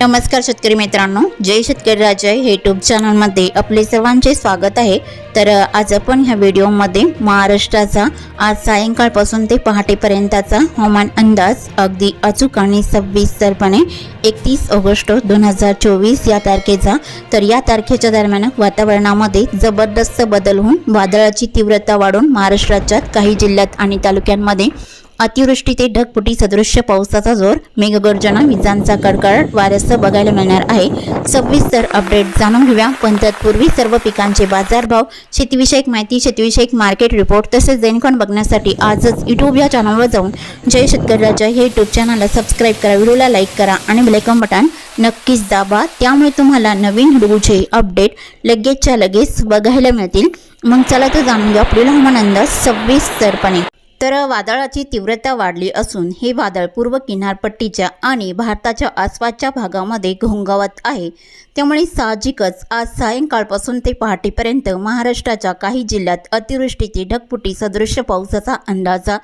नमस्कार शेतकरी मित्रांनो जय शेतकरी राजा. हे यूट्यूब चॅनलमध्ये आपले सर्वांचे स्वागत आहे. तर आज आपण ह्या व्हिडिओमध्ये महाराष्ट्राचा आज सायंकाळपासून ते पहाटेपर्यंतचा हवामान अंदाज अगदी अचूक आणि सविस्तरपणे एकतीस ऑगस्ट दोन हजार चोवीस या तारखेचा. तर या तारखेच्या दरम्यान वातावरणामध्ये जबरदस्त बदल होऊन वादळाची तीव्रता वाढून महाराष्ट्राच्या काही जिल्ह्यात आणि तालुक्यांमध्ये अतिवृष्टी ते ढगफुटी सदृश्य पावसाचा जोर मेघगर्जना विजांचा कडकडाट वाऱ्यासह बघायला मिळणार आहे. सविस्तर अपडेट जाणून घेऊया. पण तत्पूर्वी सर्व पिकांचे बाजारभाव शेतीविषयक माहिती शेतीविषयक मार्केट रिपोर्ट तसेच दैनिकन बघण्यासाठी आजच यूट्यूब या चॅनलवर जाऊन जय शेतकरी जय हे यूट्यूब चॅनलला सबस्क्राईब करा. व्हिडिओला लाईक करा आणि बेलायकॉन बटन नक्कीच दाबा. त्यामुळे तुम्हाला नवीन व्हिडिओचे अपडेट लगेचच्या लगेच बघायला मिळतील. मग चला तर जाणून घ्या पुढील हवामान अंदाज सविस्तरपणे तर वादळाची तीव्रता वाढली असून हे वादळ पूर्व किनारपट्टीच्या आणि भारताच्या आसपासच्या भागामध्ये घोंगावत आहे. त्यामुळे साहजिकच आज सायंकाळपासून ते पहाटेपर्यंत महाराष्ट्राच्या काही जिल्ह्यात अतिवृष्टीची ढगफुटी सदृश्य पावसाचा अंदाजा.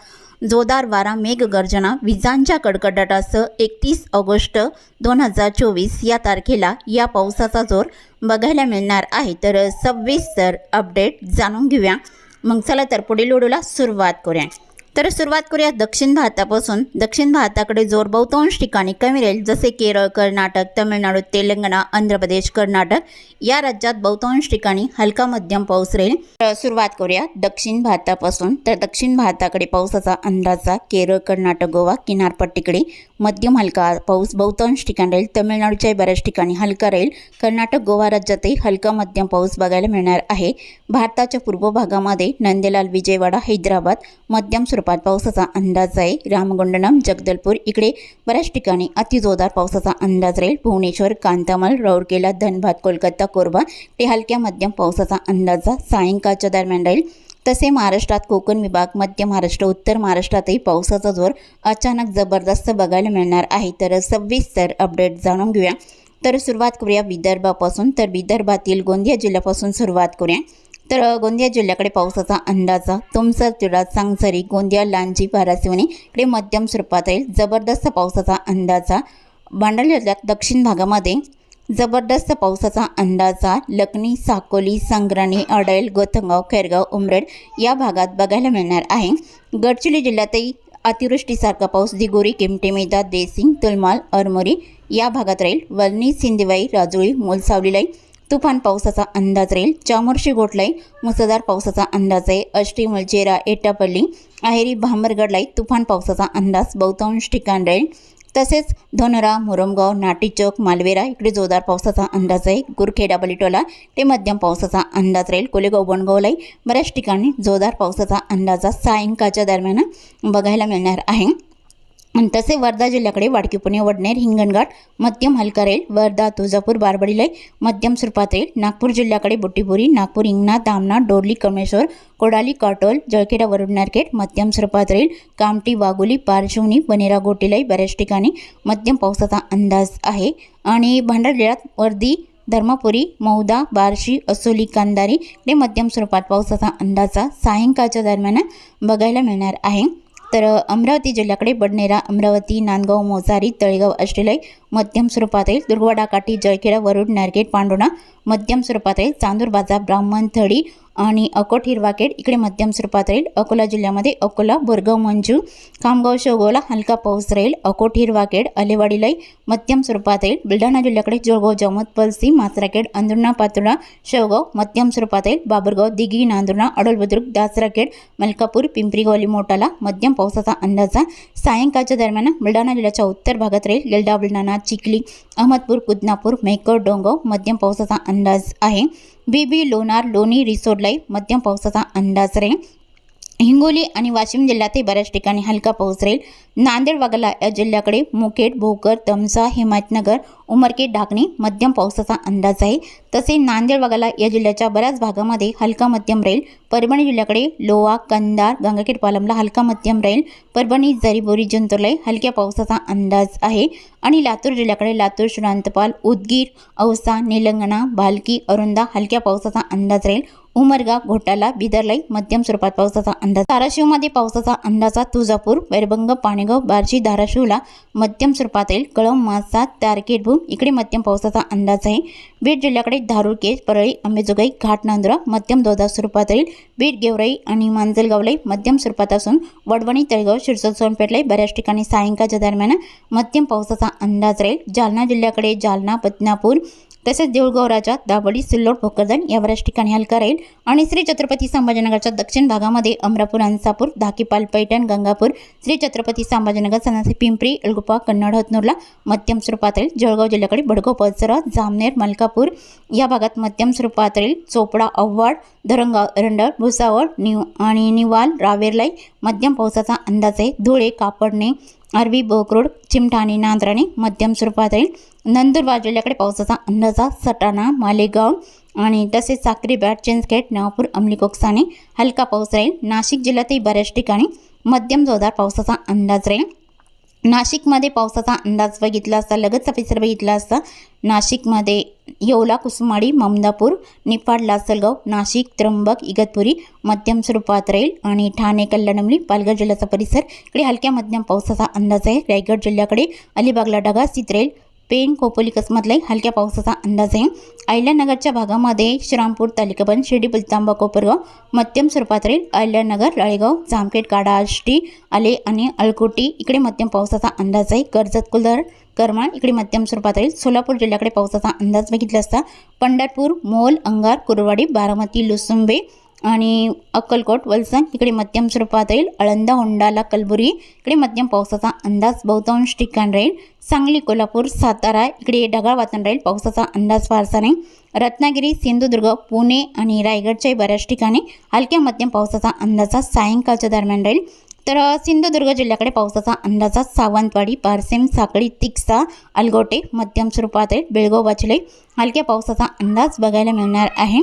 जोरदार वारा मेघगर्जना विजांच्या कडकडाटासह एकतीस ऑगस्ट दोन हजार चोवीस या तारखेला या पावसाचा जोर बघायला मिळणार आहे. तर सविस्तर अपडेट जाणून घेऊया. मग चला तर पुढील व्हिडिओला सुरुवात करूया. तर सुरुवात करूया दक्षिण भारतापासून. दक्षिण भारताकडे जोर बहुतांश ठिकाणी कमी राहील जसे केरळ कर्नाटक तमिळनाडू तेलंगणा आंध्र प्रदेश कर्नाटक. या राज्यात बहुतांश ठिकाणी हलका मध्यम पाऊस राहील. तर सुरुवात करूया दक्षिण भारतापासून. तर दक्षिण भारताकडे पावसाचा अंदाजा केरळ कर्नाटक गोवा किनारपट्टीकडे मध्यम हलका पाऊस बहुतांश ठिकाणी राहील. तमिळनाडूच्याही बऱ्याच ठिकाणी हलका राहील. कर्नाटक गोवा राज्यातही हलका मध्यम पाऊस बघायला मिळणार आहे. भारताच्या पूर्व भागामध्ये नंदेलाल विजयवाडा हैदराबाद मध्यम स्वरूप स्वरूपात पावसाचा अंदाज आहे. रामगुंडनम जगदलपूर इकडे बऱ्याच ठिकाणी अतिजोरदार पावसाचा अंदाज राहील. भुवनेश्वर कांतामल राऊरकेला धनबाद कोलकाता कोरबा ते हलक्या मध्यम पावसाचा अंदाजा सायंकाळच्या दरम्यान राहील. तसे महाराष्ट्रात कोकण विभाग मध्य महाराष्ट्र उत्तर महाराष्ट्रातही पावसाचा जोर अचानक जबरदस्त बघायला मिळणार आहे. तर सविस्तर अपडेट जाणून घेऊया. तर सुरुवात करूया विदर्भापासून. तर विदर्भातील गोंदिया जिल्ह्यापासून सुरुवात करूया. तर गोंदिया जिल्ह्याकडे पावसाचा अंदाजा. तुमसर तिळा सांगसरी गोंदिया लांजी भारासिवणी इकडे मध्यम स्वरूपात राहील जबरदस्त पावसाचा अंदाजा. भांडण जिल्ह्यात दक्षिण भागामध्ये जबरदस्त पावसाचा अंदाजा. लखनी साकोली संग्राणी अडैल गोथंगाव खैरगाव उमरेड या भागात बघायला मिळणार आहे. गडचिरोली जिल्ह्यातही अतिवृष्टीसारखा पाऊस दिगोरी किमटेमेदा देसिंग तुलमाल अरमोरी या भागात राहील. वलनी सिंदेवाई राजुळी मोलसावलीलाई तुफान पावसाचा अंदाज राहील. चामोर्शी गोटलाई मुसळधार पावसाचा अंदाज आहे. अष्टी मुलचेरा एटापल्ली अहेरी भांबरगडलाई तुफान पावसाचा अंदाज बहुतांश ठिकाण राहील. तसेच धोनरा मुरमगाव नाटीचौक मालवेरा इकडे जोरदार पावसाचा अंदाज आहे. गुरखेडा बलिटोला ते मध्यम पावसाचा अंदाज राहील. कोलेगाव बनगावलाई बऱ्याच ठिकाणी जोरदार पावसाचा अंदाज सायंकाळच्या दरम्यान बघायला मिळणार आहे. तसे वर्धा जिल्ह्याकडे वाडकी पुणे वडनेर हिंगणघाट मध्यम हलका राहील वर्धा तुळजापूर बारबडीलाई मध्यम स्वरूपात राहील नागपूर जिल्ह्याकडे बुट्टीपुरी नागपूर हिंगणा दामणा डोरली कमेश्वर कोडाली काटोल जळखेडा वरुड नारकेट मध्यम स्वरूपात राहील कामटी वाघोली पारशिवनी बनेरा गोटीलाई बऱ्याच ठिकाणी मध्यम पावसाचा अंदाज आहे. आणि भंडारा जिल्ह्यात वर्दी धर्मपुरी मौदा बार्शी असोली कांदारी हे मध्यम स्वरूपात पावसाचा अंदाजा सायंकाळच्या दरम्यान बघायला मिळणार आहे. तर अमरावती जिल्ह्याकडे बडनेरा अमरावती नांदगाव मोसारी तळेगाव अष्टेलाई मध्यम स्वरूपात येईल दुर्गवाडा काठी जळखेडा वरुड नारगेट पांडोणा मध्यम स्वरूपात येईल चांदूर बाजार ब्राह्मण थडी आणि अकोट हिरवाकेड इकडे मध्यम स्वरूपात राहील. अकोला जिल्ह्यामध्ये अकोला बोरगाव मंजू खामगाव शेवगावला हलका पाऊस राहील. अकोट हिरवाकेड अलेवाडीलाही मध्यम स्वरूपात राहील. बुलढाणा जिल्ह्याकडे जोळगाव जमत पलसी मासराखेड अंदुर्णा पातोडा शेवगाव मध्यम स्वरूपात राहील. बाबरगाव दिघी नांदुर्णा अडोलबुद्रुक दासराखेड मलकापूर पिंपरीगोली मोटाला मध्यम पावसाचा अंदाजा सायंकाळच्या दरम्यान बुलढाणा जिल्ह्याच्या उत्तर भागात राहील. गेलडा बुलढाणा चिखली अहमदपूर कुदनापूर मेहकर डोंगाव मध्यम पावसाचा अंदाज आहे. बी बी लोणार लोणी रिसोडलाई मध्यम पावसाचा अंदाज राहील. हिंगोली आणि वाशिम जिल्ह्यातही बऱ्याच ठिकाणी हलका पाऊस राहील. नांदेड वगळा या जिल्ह्याकडे मुखेड भोकर तमसा हिमायतनगर उमरखेड ढाकणी मध्यम पावसाचा अंदाज आहे. तसे नांदेड वगळा या जिल्ह्याच्या बऱ्याच भागामध्ये हलका मध्यम राहील परभणी जिल्ह्याकडे लोहा कंदार गंगाखेड पालमला हलका मध्यम राहील परभणी जरीबोरी जिंतूरलाई हलक्या पावसाचा अंदाज आहे. आणि लातूर जिल्ह्याकडे लातूर श्रांतपाल उदगीर औसा निलंगणा भालकी अरुंदा हलक्या पावसाचा अंदाज राहील उमरगा घोटाला बिदरलाई मध्यम स्वरूपात पावसाचा अंदाज. धाराशिवमध्ये पावसाचा अंदाज तुळजापूर वैरभंग पाणी माणगाव बार्शी धाराशिवला मध्यम स्वरूपातील कळम मासा तारकेटभूम इकडे मध्यम पावसाचा अंदाज आहे. बीड जिल्ह्याकडे धारूरकेज परळी अंबेजोगाई घाट नांदुरा मध्यम दोदा येईल बीड गेवराई आणि मांजलगावलाई मध्यम स्वरूपात असून वडवणी तळगाव शिरसोड सोनपेठलाई बऱ्याच ठिकाणी सायंकाळच्या दरम्यान मध्यम पावसाचा अंदाज राहील. जालना जिल्ह्याकडे जालना बदनापूर तसेच देऊळगौराच्या राजा सिल्लोड भोकरदन या बऱ्याच ठिकाणी हलका राहील आणि श्री छत्रपती संभाजीनगरच्या दक्षिण भागामध्ये अमरापूर अंसापूर धाकीपाल पैठण गंगापूर श्री छत्रपती संभाजीनगर सनासी पिंपरी एलगुपा कन्नड हतनूरला मध्यम स्वरूपात राहील जळगाव जिल्ह्याकडे बडगाव पलसरा जामनेर मलकापूर या भागात मध्यम स्वरूपात राहील चोपडा अव्वाड धरणगाव रंडळ भुसावळ निव आणि निवाल रावेरलाई मध्यम पावसाचा अंदाज आहे. धुळे कापडणे अरबी बोकरोड चिमटाणी नांद्राणे मध्यम स्वरूपात राहील नंदुरबार जिल्ह्याकडे पावसाचा अंदाजा सटाणा मालेगाव आणि तसेच साक्री चिंचखेड नागपूर अमली कोकसाने हलका पाऊस राहील. नाशिक जिल्ह्यातही बऱ्याच ठिकाणी मध्यम जोरदार पावसाचा अंदाज राहील. नाशिकमध्ये पावसाचा अंदाज बघितला असता लगतचा परिसर बघितला असता नाशिकमध्ये येवला कुसुमाडी ममदापूर निफाड लासलगाव नाशिक त्र्यंबक इगतपुरी मध्यम स्वरूपात राहील आणि ठाणे कल्याणमली पालघर जिल्ह्याचा परिसर. इकडे हलक्या मध्यम पावसाचा अंदाज आहे. रायगड जिल्ह्याकडे अलिबागला ढगाळ स्थित राहील. पेन कोपोलिकसमधला कसमतलाही हलक्या पावसाचा अंदाज आहे. अहिल्यानगरच्या भागामध्ये श्रामपूर तालिकाबंद शिर्डी बुलतांबा कोपरगाव मध्यम स्वरूपात राहील अहिल्यानगर राळेगाव जामखेड काडा आष्टी आले आणि अळकोटी इकडे मध्यम पावसाचा अंदाज आहे. कर्जत कुलधर करमाळ इकडे मध्यम स्वरूपात राहील सोलापूर जिल्ह्याकडे पावसाचा अंदाज बघितला असता पंढरपूर मोल अंगार कुरवाडी बारामती लुसुंबे आणि अक्कलकोट वलसण इकडे मध्यम स्वरूपात राहील. अळंदा होंडाला कलबुरी इकडे मध्यम पावसाचा अंदाज बहुतांश ठिकाण राहील. सांगली कोल्हापूर सातारा इकडे ढगाळ वातावरण राहील. पावसाचा अंदाज फारसा नाही. रत्नागिरी सिंधुदुर्ग पुणे आणि रायगडच्याही बऱ्याच ठिकाणी हलक्या मध्यम पावसाचा अंदाजा सायंकाळच्या दरम्यान राहील. तर सिंधुदुर्ग जिल्ह्याकडे पावसाचा अंदाजा सावंतवाडी पारसेम साकळी तिक्सा अलगोटे मध्यम स्वरूपात येईल बेळगाव वाचले हलक्या पावसाचा अंदाज बघायला मिळणार आहे.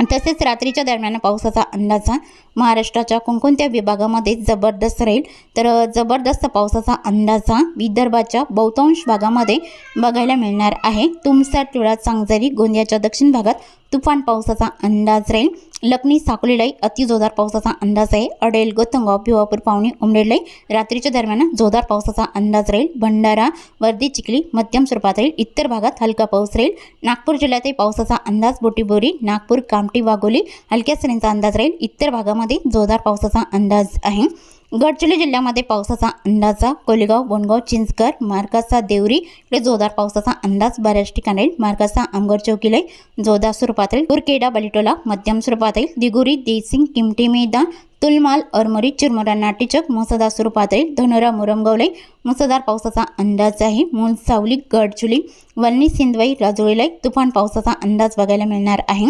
तसेच रात्रीच्या दरम्यान पावसाचा अंदाज हा महाराष्ट्राच्या कोणकोणत्या विभागामध्ये जबरदस्त राहील? तर जबरदस्त पावसाचा अंदाज हा विदर्भाच्या बहुतांश भागामध्ये बघायला मिळणार आहे. तुमसा तुळा चांगजरी गोंदियाच्या दक्षिण भागात तुफान पावसाचा अंदाज राहील. लखनी साकोलीलाही अतिजोरदार पावसाचा अंदाज आहे. अडेल गोतंगाव भिवापूर पावणी उमरेडलाई रात्रीच्या दरम्यान जोरदार पावसाचा अंदाज राहील. भंडारा वर्दी चिखली मध्यम स्वरूपात राहील. इतर भागात हलका पाऊस राहील. नागपूर जिल्ह्यातही पावसाचा अंदाज बोटीबोरी नागपूर कामटी वाघोली हलक्या सरींचा अंदाज राहील. इतर भागामध्ये जोरदार पावसाचा अंदाज आहे. गडचिरोली जिल्ह्यामध्ये पावसाचा अंदाजा कोलेगाव बोनगाव चिंचकर मार्कासा देवरी इकडे जोरदार पावसाचा अंदाज. बऱ्याच ठिकाणी राहील मार्कासा आमगर चौकीला जोरदार स्वरूपात राहील कुरकेडा बलिटोला मध्यम स्वरूपात राहील दिगुरी देसिंग किमटी मैदान तुलमाल अरमरी चिरमुरा नाटीचक मुसळधार स्वरूपात राहील धनोरा मुरमगावलाई मुसळधार पावसाचा अंदाज आहे. मुलसावली गडचुली वल्ली सिंधवाई राजोळीलाई तुफान पावसाचा अंदाज बघायला मिळणार आहे.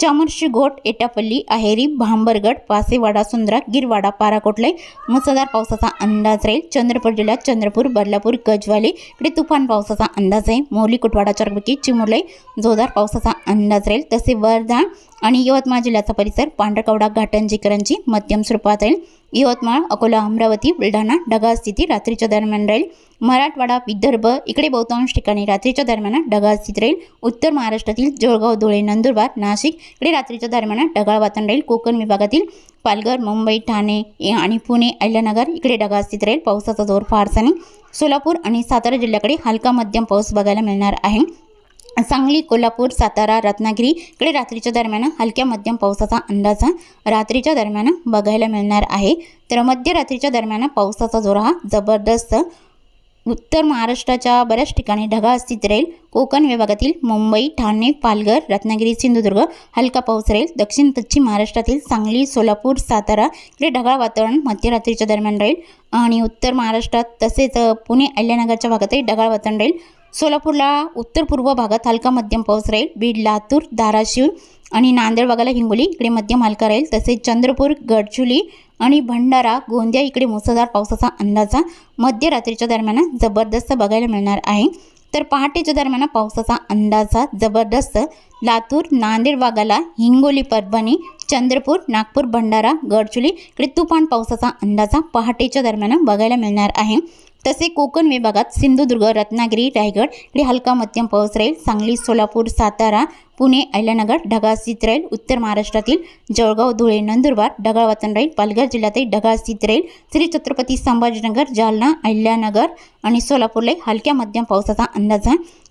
चामर्शी घोट एटापल्ली अहेरी भांबरगड पासेवाडा सुंद्रा गिरवाडा पाराकोटलाई मुसळधार पावसाचा अंदाज राहील. चंद्रपूर जिल्ह्यात चंद्रपूर बदलापूर गजवाले इकडे तुफान पावसाचा अंदाज आहे. मोली कुटवाडा चरबकी चिमुरलाई जोरदार पावसाचा अंदाज राहील. तसे वर्धा आणि यवतमाळ जिल्ह्याचा परिसर पांढरकवडा घाटंजीकरांची मध्यम स्वरूपात राहील. यवतमाळ अकोला अमरावती बुलढाणा ढगाळ स्थिती रात्रीच्या दरम्यान राहील. मराठवाडा विदर्भ इकडे बहुतांश ठिकाणी रात्रीच्या दरम्यान ढगाळ स्थिती राहील. उत्तर महाराष्ट्रातील जळगाव धुळे नंदुरबार नाशिक इकडे रात्रीच्या दरम्यान ढगाळ वातावरण राहील. कोकण विभागातील पालघर मुंबई ठाणे आणि पुणे अहिल्यानगर इकडे ढगाळ स्थिती राहील. पावसाचा जोर फारसा नाही. सोलापूर आणि सातारा जिल्ह्याकडे हलका मध्यम पाऊस बघायला मिळणार आहे. सांगली कोल्हापूर सातारा रत्नागिरी इकडे रात्रीच्या दरम्यान हलक्या मध्यम पावसाचा अंदाज रात्रीच्या दरम्यान बघायला मिळणार आहे. तर मध्यरात्रीच्या दरम्यान पावसाचा जोर हा जबरदस्त. उत्तर महाराष्ट्राच्या बऱ्याच ठिकाणी ढगाळ स्थित राहील. कोकण विभागातील मुंबई ठाणे पालघर रत्नागिरी सिंधुदुर्ग हलका पाऊस राहील. दक्षिण पश्चिम महाराष्ट्रातील सांगली सोलापूर सातारा इकडे ढगाळ वातावरण मध्यरात्रीच्या दरम्यान राहील. आणि उत्तर महाराष्ट्रात तसेच पुणे अहिल्यानगरच्या भागातही ढगाळ वातावरण राहील. सोलापूरला उत्तर पूर्व भागात हलका मध्यम पाऊस राहील. बीड लातूर धाराशिव आणि नांदेड भागाला हिंगोली इकडे मध्यम हलका राहील. तसेच चंद्रपूर गडचुली आणि भंडारा गोंदिया इकडे मुसळधार पावसाचा अंदाजा मध्यरात्रीच्या दरम्यान जबरदस्त बघायला मिळणार आहे. तर पहाटेच्या दरम्यान पावसाचा अंदाजा जबरदस्त. लातूर नांदेड भागाला हिंगोली परभणी चंद्रपूर नागपूर भंडारा गडचुली इकडे तुफान पावसाचा अंदाजा पहाटेच्या दरम्यान बघायला मिळणार आहे. तसे कोकण विभागात सिंधुदुर्ग रत्नागिरी रायगड इकडे हलका मध्यम पाऊस राहील. सांगली सोलापूर सातारा पुणे अहिल्यानगर ढगाळ स्थित राहील. उत्तर महाराष्ट्रातील जळगाव धुळे नंदुरबार ढगाळ वातावरण राहील. पालघर जिल्ह्यातही ढगाळ स्थित राहील. श्री छत्रपती संभाजीनगर जालना अहिल्यानगर आणि सोलापूरला हलक्या मध्यम पावसाचा अंदाज आहे.